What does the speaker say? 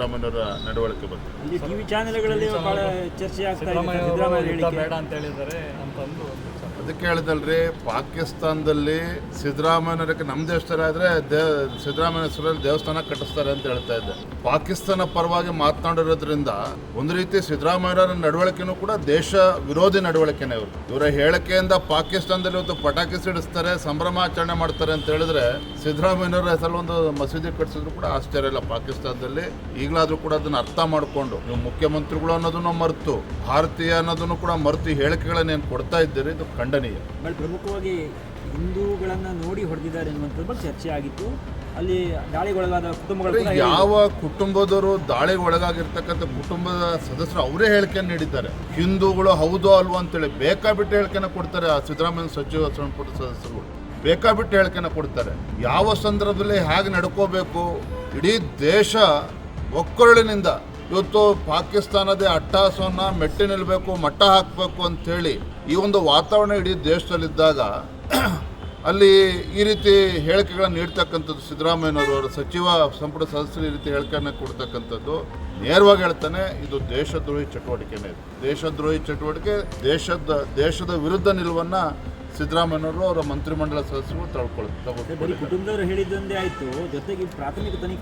ಸಿದ್ದರಾಮಯ್ಯವರ ನಡವಳಿಕೆ ಬಗ್ಗೆ ಟಿವಿ ಚಾನೆಲ್ಗಳಲ್ಲಿ ಬಹಳ ಚರ್ಚೆ ಆಗ್ತಾ ಇದೆ ಸಿದ್ದರಾಮಯ್ಯ ಬೇಡ ಅಂತ ಹೇಳಿದ್ದಾರೆ ಅಂತಂದು. ಅದಕ್ಕೆ ಹೇಳ್ದಲ್ರಿ ಪಾಕಿಸ್ತಾನದಲ್ಲಿ ಸಿದ್ದರಾಮಯ್ಯನವರಿಗೆ ನಮ್ಮ ದೇಶದಲ್ಲಿ ಆದರೆ ದೇ, ಸಿದ್ದರಾಮಯ್ಯ ಹೆಸರಲ್ಲಿ ದೇವಸ್ಥಾನ ಕಟ್ಟಿಸ್ತಾರೆ ಅಂತ ಹೇಳ್ತಾ ಇದ್ದೆ. ಪಾಕಿಸ್ತಾನ ಪರವಾಗಿ ಮಾತನಾಡಿರೋದ್ರಿಂದ ಒಂದು ರೀತಿ ಸಿದ್ದರಾಮಯ್ಯರ ನಡವಳಿಕೆನೂ ಕೂಡ ದೇಶ ವಿರೋಧಿ ನಡವಳಿಕೆನೇ ಇವರು. ಇವರ ಹೇಳಿಕೆಯಿಂದ ಪಾಕಿಸ್ತಾನದಲ್ಲಿ ಒಂದು ಪಟಾಕಿ ಸಿಡಿಸ್ತಾರೆ ಸಂಭ್ರಮಾಚರಣೆ ಮಾಡ್ತಾರೆ ಅಂತ ಹೇಳಿದ್ರೆ ಸಿದ್ದರಾಮಯ್ಯನವರ ಹೆಸರಲ್ಲಿ ಒಂದು ಮಸೀದಿ ಕಟ್ಟಿಸಿದ್ರು ಕೂಡ ಆಶ್ಚರ್ಯ ಇಲ್ಲ ಪಾಕಿಸ್ತಾನದಲ್ಲಿ. ಈಗಲಾದ್ರೂ ಕೂಡ ಅದನ್ನ ಅರ್ಥ ಮಾಡಿಕೊಂಡು ನೀವು ಮುಖ್ಯಮಂತ್ರಿಗಳು ಅನ್ನೋದನ್ನು ಮರೆತು, ಭಾರತೀಯ ಅನ್ನೋದನ್ನು ಕೂಡ ಮರೆತು ಹೇಳಿಕೆಗಳನ್ನೇನು ಕೊಡ್ತಾ ಇದ್ದೀರಿ? ಇದು ಬಹಳ ಪ್ರಮುಖವಾಗಿ ಹಿಂದೂಗಳನ್ನು ನೋಡಿ ಹೊಡೆದಿದ್ದಾರೆ ಎನ್ನುವಂಥದ್ದು ಬಗ್ಗೆ ಚರ್ಚೆ ಆಗಿತ್ತು. ಅಲ್ಲಿ ದಾಳಿಗೊಳಗಾದ ಕುಟುಂಬಗಳು ಕೂಡ ಯಾವ ಕುಟುಂಬದವರು ದಾಳಿಗೊಳಗಾಗಿರ್ತಕ್ಕಂಥ ಕುಟುಂಬದ ಸದಸ್ಯರು ಅವರೇ ಹೇಳಿಕೆಯನ್ನು ನೀಡಿದ್ದಾರೆ. ಹಿಂದೂಗಳು ಹೌದು ಅಲ್ವೋ ಅಂತೇಳಿ ಬೇಕಾಬಿಟ್ಟು ಹೇಳಿಕೆನ ಕೊಡ್ತಾರೆ ಆ ಸಿದ್ದರಾಮಯ್ಯ ಸಚಿವ ಸಂಪುಟ ಸದಸ್ಯರು. ಬೇಕಾಬಿಟ್ಟು ಹೇಳಿಕೆನ ಕೊಡ್ತಾರೆ. ಯಾವ ಸಂದರ್ಭದಲ್ಲಿ ಹೇಗೆ ನಡ್ಕೋಬೇಕು? ಇಡೀ ದೇಶ ಒಕ್ಕೊರಳಿನಿಂದ ಇವತ್ತು ಪಾಕಿಸ್ತಾನದೇ ಅಟ್ಟಹಾಸವನ್ನು ಮೆಟ್ಟಿ ನಿಲ್ಲಬೇಕು ಮಟ್ಟ ಹಾಕಬೇಕು ಅಂಥೇಳಿ ಈ ಒಂದು ವಾತಾವರಣ ಇಡೀ ದೇಶದಲ್ಲಿದ್ದಾಗ ಅಲ್ಲಿ ಈ ರೀತಿ ಹೇಳಿಕೆಗಳನ್ನು ನೀಡ್ತಕ್ಕಂಥದ್ದು ಸಿದ್ದರಾಮಯ್ಯನವರು, ಅವರ ಸಚಿವ, ಸಂಪುಟ ಸದಸ್ಯರು ಈ ರೀತಿ ಹೇಳಿಕೆಯನ್ನು ಕೊಡ್ತಕ್ಕಂಥದ್ದು. ನೇರವಾಗಿ ಹೇಳ್ತಾನೆ, ಇದು ದೇಶದ್ರೋಹಿ ಚಟುವಟಿಕೆನೇ ಇದು. ದೇಶದ್ರೋಹಿ ಚಟುವಟಿಕೆ, ದೇಶದ ದೇಶದ ವಿರುದ್ಧ ನಿಲುವನ್ನು ಸಿದ್ದರಾಮಯ್ಯನವರು ಅವರ ಮಂತ್ರಿಮಂಡಲ ಸದಸ್ಯರು ತಳ್ಕೊಳ್ತಾರೆ ಕುಟುಂಬದವರು ಹೇಳಿದ್ದೊಂದೇ ಆಯಿತು. ಜೊತೆಗೆ ಪ್ರಾಥಮಿಕ ತನಿಖೆ